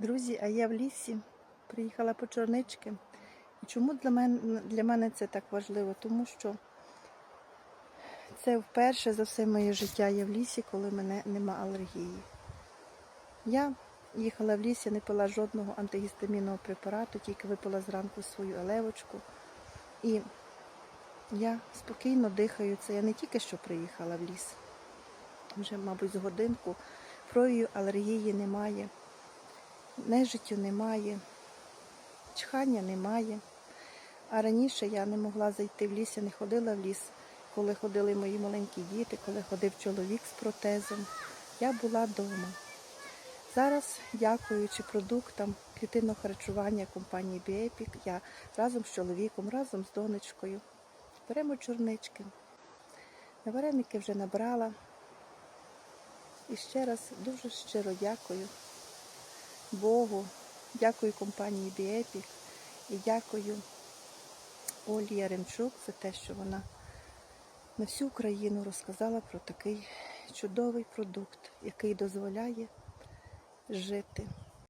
Друзі, а я в лісі приїхала по чорнички. І чому для мене, для мене це так важливо? Тому що це вперше за все моє життя я в лісі, коли мене нема алергії. Я їхала в ліс, я не пила жодного антигістамінного препарату, тільки випила зранку свою елевочку. І я спокійно дихаю це. Я не тільки що приїхала в ліс, вже, мабуть, з годинку. Проявів алергії немає, нежиттю немає, чхання немає. А раніше я не могла зайти в ліс, я не ходила в ліс, коли ходили мої маленькі діти, коли ходив чоловік з протезом. Я була вдома. Зараз, дякуючи продуктам клітинного харчування компанії Біепік, я разом з чоловіком, разом з донечкою беремо чорнички. На вареники вже набрала. І ще раз дуже щиро дякую Богу, дякую компанії Біепік і дякую Олі Яремчук за те, що вона на всю Україну розказала про такий чудовий продукт, який дозволяє жити.